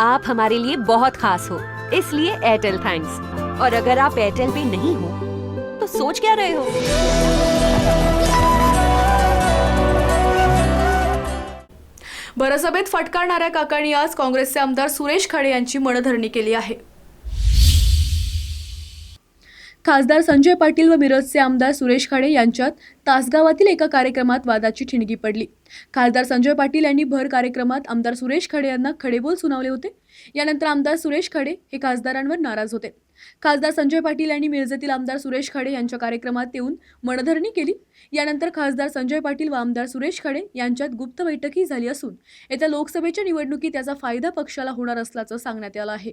आप हमारे लिए बहुत खास हो। इसलिए एयरटेल थैंक्स और अगर आप एयरटेल पे नहीं हो तो सोच क्या रहे हो? भरसभेत फटकारणाऱ्या काकांनी आज काँग्रेसचे आमदार सुरेश खाडे यांची मनधरणी केली आहे. खासदार संजय पाटील व मिरजचे आमदार सुरेश खाडे यांच्यात तासगावातील एका कार्यक्रमात वादाची ठिणगी पडली. खासदार संजय पाटील यांनी भर कार्यक्रमात आमदार सुरेश खाडे यांना खडेबोल सुनावले होते. यानंतर आमदार सुरेश खाडे हे खासदारांवर नाराज होते. खासदार संजय पाटील यांनी मिरजेतील आमदार सुरेश खाडे यांच्या कार्यक्रमात येऊन मनधरणी केली. यानंतर खासदार संजय पाटील व आमदार सुरेश खाडे यांच्यात गुप्त बैठकही झाली असून येत्या लोकसभेच्या निवडणुकीत त्याचा फायदा पक्षाला होणार असल्याचं सांगण्यात आलं आहे.